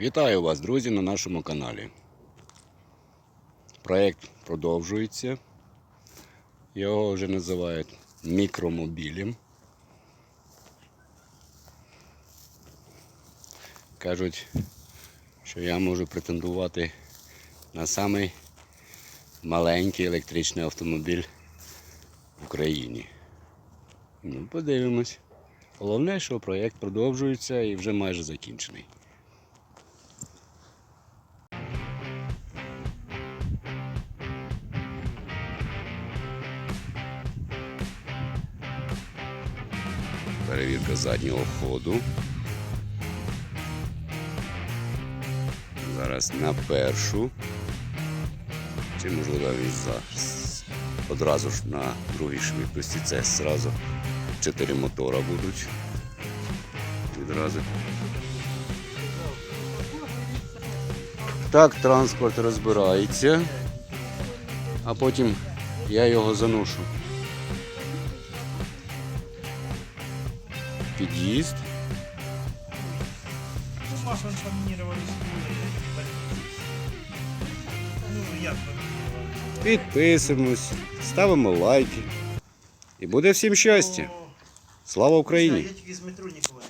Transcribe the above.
Вітаю вас, друзі, на нашому каналі. Проєкт продовжується. Його вже називають мікромобілем. Кажуть, що я можу претендувати на самий маленький електричний автомобіль в Україні. Ну, подивимось. Головне, що проєкт продовжується і вже майже закінчений. Перевірка заднього ходу. Зараз на першу. Чи можливо він зараз одразу ж на другій швидкості. Це зразу чотири мотора будуть. Відразу. Так, транспорт розбирається, а потім я його заношу. Під'їзд. Ну, Маша поминировали Ну, як? Підписуємось, ставимо лайки. І буде всім щастя. Слава Слава Я Україні! тільки з метро нікого